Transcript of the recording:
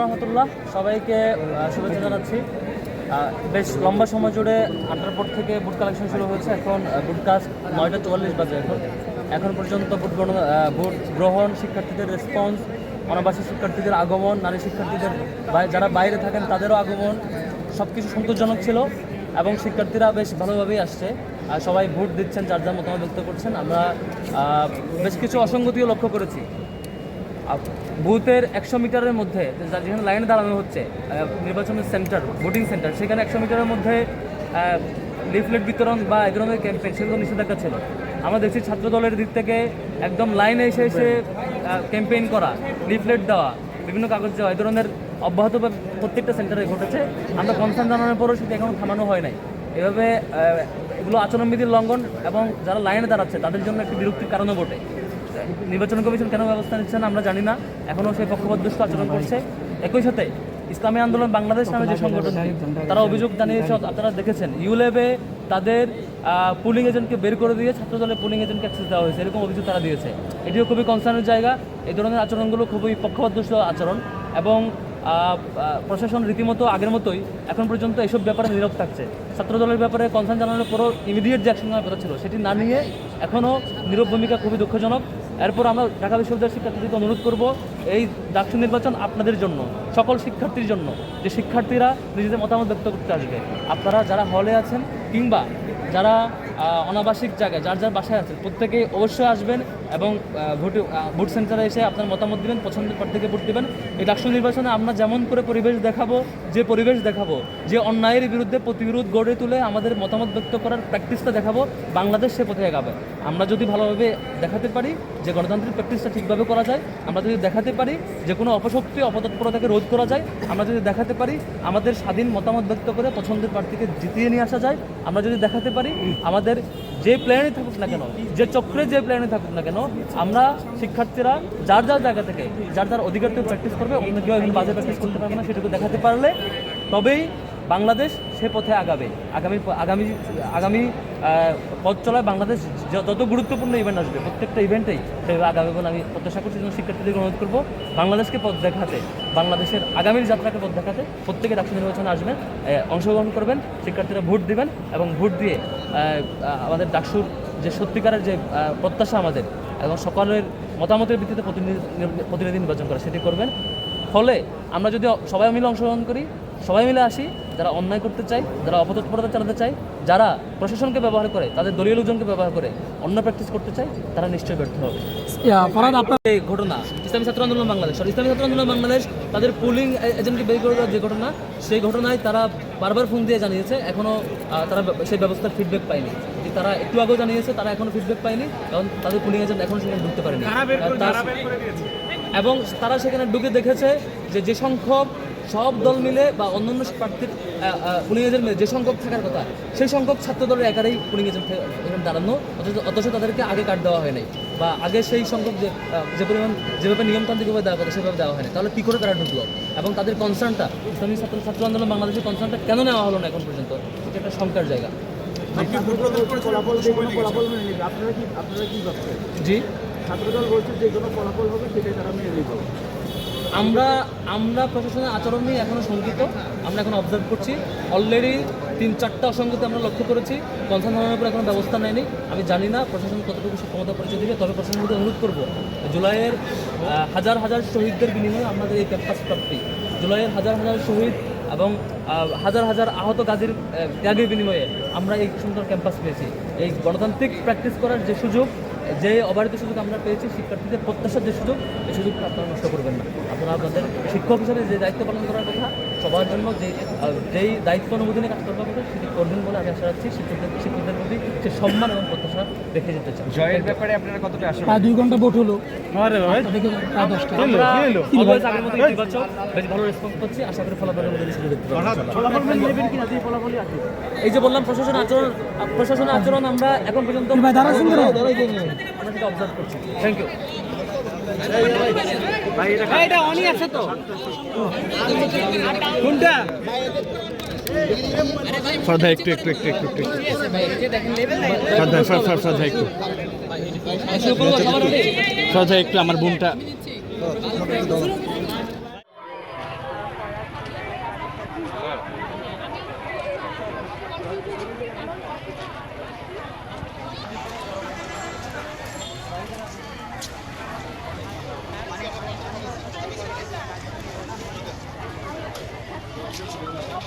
রহমতুল্লাহ। সবাইকে শুভেচ্ছা জানাচ্ছি। বেশ লম্বা সময় জুড়ে আটটার পর থেকে বুট কালেকশন শুরু হয়েছে। এখন আহ, বুট কাজ নয়টা চুয়াল্লিশ বাজে এখন। এখন পর্যন্ত বুট গ্রহণ বুট গ্রহণ শিক্ষার্থীদের রেসপন্স অনাবাসী শিক্ষার্থীদের আগমন নারী শিক্ষার্থীদের যারা বাইরে থাকেন তাদেরও আগমন সব কিছু সন্তোষজনক ছিল এবং শিক্ষার্থীরা বেশ ভালোভাবেই আসছে। সবাই ভোট দিচ্ছেন, যার যার মতামত ব্যক্ত করছেন। আমরা বেশ কিছু অসঙ্গতিও লক্ষ্য করেছি। বুথের একশো মিটারের মধ্যে যেখানে লাইনে দাঁড়ানো হচ্ছে নির্বাচনের সেন্টার, ভোটিং সেন্টার, সেখানে একশো মিটারের মধ্যে লিফলেট বিতরণ বা এই ধরনের ক্যাম্পেইন, সেগুলো নিষেধাজ্ঞা ছিল। আমরা দেখছি ছাত্র দলের দিক থেকে একদম লাইনে এসে এসে ক্যাম্পেইন করা, লিফলেট দেওয়া, বিভিন্ন কাগজ দেওয়া, এই ধরনের অব্যাহত প্রত্যেকটা সেন্টারে ঘটেছে। আমরা কনসার্ন জানানোর পরও সেটা এখনও থামানো হয় নাই। এভাবে এগুলো আচরণবিধির লঙ্ঘন এবং যারা লাইনে দাঁড়াচ্ছে, তাদের জন্য একটি বিরক্তির কারণও বটে। নির্বাচন কমিশন কেন ব্যবস্থা নিচ্ছে না, আমরা জানি না। এখনও সেই পক্ষপাতদুষ্ট আচরণ করছে। একই সাথে, ইসলামী আন্দোলন বাংলাদেশ নামে যে সংগঠন, তারা অভিযোগ জানিয়েছে, আপনারা দেখেছেন, ইউলেবে তাদের পুলিং এজেন্টকে বের করে দিয়ে ছাত্র দলের পুলিং এজেন্টকে অ্যাক্সেস দেওয়া হয়েছে, এরকম অভিযোগ তারা দিয়েছে। এটিও খুবই কনসার্নের জায়গা। এই ধরনের আচরণগুলো খুবই পক্ষপাতদুষ্ট আচরণ এবং প্রশাসন রীতিমতো আগের মতোই এখন পর্যন্ত এসব ব্যাপারে নীরব থাকছে। ছাত্র দলের ব্যাপারে কনসার্ন জানানোর পরও ইমিডিয়েট যে অ্যাকশন নেওয়ার কথা ছিল সেটি না নিয়ে এখনও নীরব ভূমিকা খুবই দুঃখজনক। এরপর আমরা ঢাকা বিশ্ববিদ্যালয়ের শিক্ষার্থীদেরকে অনুরোধ করব, এই ডাকসু নির্বাচন আপনাদের জন্য, সকল শিক্ষার্থীর জন্য, যে শিক্ষার্থীরা নিজেদের মতামত ব্যক্ত করতে আসবে। আপনারা যারা হলে আছেন কিংবা যারা অনাবাসিক জায়গায়, যার যার বাসায় আছেন প্রত্যেকে অবশ্যই আসবেন এবং ভোট ভোট সেন্টারে এসে আপনার মতামত দিবেন, পছন্দের প্রার্থীকে ভোট দিবেন। এই ডাকসু নির্বাচনে আমরা যেমন করে পরিবেশ দেখাবো, যে পরিবেশ দেখাবো, যে অন্যায়ের বিরুদ্ধে প্রতিবিরোধ গড়ে তুলে আমাদের মতামত ব্যক্ত করার প্র্যাকটিসটা দেখাবো, বাংলাদেশ সে পথে এগাবে। আমরা যদি ভালোভাবে দেখাতে পারি যে গণতান্ত্রিক প্র্যাকটিসটা ঠিকভাবে করা যায়, আমরা যদি দেখাতে পারি যে কোনো অপশক্তি, অপতৎপরতাকে রোধ করা যায়, আমরা যদি দেখাতে পারি আমাদের স্বাধীন মতামত ব্যক্ত করে পছন্দের প্রার্থীকে জিতিয়ে নিয়ে আসা যায়, আমরা যদি দেখাতে পারি আমাদের যে প্ল্যানে থাকুক না কেন, যে চক্রে যে প্ল্যানে থাকুক না কেন, আমরা শিক্ষার্থীরা যার যার জায়গা থেকে, যার যার অধিকার থেকে প্র্যাকটিস করবে, অন্য কেউ বাজে প্র্যাকটিস করতে পারবে না, সেটুকু দেখাতে পারলে তবেই বাংলাদেশ সে পথে আগাবে। আগামী আগামী আগামী পথ চলায় বাংলাদেশ যত গুরুত্বপূর্ণ ইভেন্ট আসবে, প্রত্যেকটা ইভেন্টেই সেভাবে আগাবে বলে আমি প্রত্যাশা করছি এবং শিক্ষার্থীদের অনুরোধ করব, বাংলাদেশকে পথ দেখাতে, বাংলাদেশের আগামীর যাত্রাকে পথ দেখাতে প্রত্যেকে রাষ্ট্র নির্বাচনে আসবেন অংশগ্রহণ করবেন, শিক্ষার্থীরা ভোট দিবেন এবং ভোট দিয়ে আমাদের ডাকসুর যে সত্যিকারের যে প্রত্যাশা আমাদের এবং সকলের মতামতের ভিত্তিতে প্রতিনিধি প্রতিনিধি নির্বাচন করা, সেটি করবেন। ফলে আমরা যদি সবাই মিলে অংশগ্রহণ করি সবাই মিলে আসি যারা অন্যায় করতে চায় যারা অপতৎপরতা চালাতে চায় যারা প্রশাসনকে ব্যবহার করে তাদের দলীয় লোকজনকে ব্যবহার করে অন্য প্র্যাকটিস করতে চায় তারা নিশ্চয়ই ব্যর্থ হবে। এই ঘটনা ইসলামী ছাত্র আন্দোলন বাংলাদেশ ইসলামী ছাত্র আন্দোলন বাংলাদেশ তাদের পুলিং এজেন্টকে বের করে যে ঘটনা সেই ঘটনায় তারা বারবার ফোন দিয়ে জানিয়েছে এখনও তারা সেই ব্যবস্থার ফিডব্যাক পায়নি। যে তারা একটু আগেও জানিয়েছে তারা এখনও ফিডব্যাক পায়নি কারণ তাদের পুলিং এজেন্ট এখনও সেখানে ঢুকতে পারেনি। এবং তারা সেখানে ঢুকে দেখেছে যে যে সংখ্যক সব দল মিলে বা অন্যান্য প্রার্থীর পুলিং এজেন্ট মিলে যে সংখ্যক থাকার কথা সেই সংখ্যক ছাত্র দলের একারই পুলিং এজেন্ট দাঁড়ানো অথচ অথচ তাদেরকে আগে কার্ড দেওয়া হয় নাই বা আগে সেই সংখ্যক যে যে পরিমাণ যেভাবে নিয়মতান্ত্রিকভাবে দেওয়া কথা সেভাবে দেওয়া হয়নি তাহলে কী করে তারা ঢুকলো? এবং তাদের কনসার্নটা ইসলামী ছাত্র ছাত্র আন্দোলন বাংলাদেশের কনসার্নটা কেন নেওয়া হলো না এখন পর্যন্ত? এটা একটা শঙ্কার জায়গা। ফলাফল যে কোনো ফলাফল নেবে আপনারা কি আপনারা কি ভাবছেন? জি? ছাত্রদল বলছে যে কোনো ফলাফল হবে সেটাই তারা মেনে নেবে। আমরা আমরা প্রশাসনের আচরণ নিয়ে এখনও শঙ্কিত। আমরা এখন অবজার্ভ করছি। অলরেডি তিন, চারটা অসঙ্গতি আমরা লক্ষ্য করেছি। কনসার্ন হওয়ার উপর এখনও ব্যবস্থা নেয়নি। আমি জানি না প্রশাসন কতটুকু ক্ষমতা পরিচয় দিবে। তবে প্রশাসনকে অনুরোধ করব, জুলাইয়ের হাজার হাজার শহীদদের বিনিময়ে আমাদের এই ক্যাম্পাস প্রাপ্তি। জুলাইয়ের হাজার হাজার শহীদ এবং হাজার হাজার আহত গাজীর ত্যাগের বিনিময়ে আমরা এই সুন্দর ক্যাম্পাস পেয়েছি। এই গণতান্ত্রিক প্র্যাকটিস করার যে সুযোগ যে অবারিত সুযোগ আমরা পেয়েছি শিক্ষার্থীদের প্রত্যাশার যে সুযোগ এই সুযোগটা আপনারা নষ্ট করবেন না। আপনারা আপনাদের শিক্ষক হিসেবে যে দায়িত্ব পালন করার কথা সবার জন্য যে যেই দায়িত্ব অনুমোদনে কাজ করার কথা সেটি করবেন বলে আমি আশা রাখছি শিক্ষকদের শিক্ষকদের প্রতি সে সম্মান এবং প্রত্যাশা রেখে যেতে চাই। জয়ের ব্যাপারে আপনারা কতটা আশা প্রায় দুই ঘণ্টা ভোট হলো। আরে ভাই। প্রায় দশটা। আগের মতো ইতিবাচক বেশ ভালো রেসপন্স পাচ্ছি। আশা করি ফলাফলের মধ্যে বেশি দেখতে মেনে এই যে বললাম প্রশাসন আচরণ প্রশাসনের আচরণ আমরা এখন পর্যন্ত ওনাদেরকে অবজার্ভ এটা আছে তো। কোনটা? একটু একটু একটু একটু একটু। একটু। একটু আমার বুমটা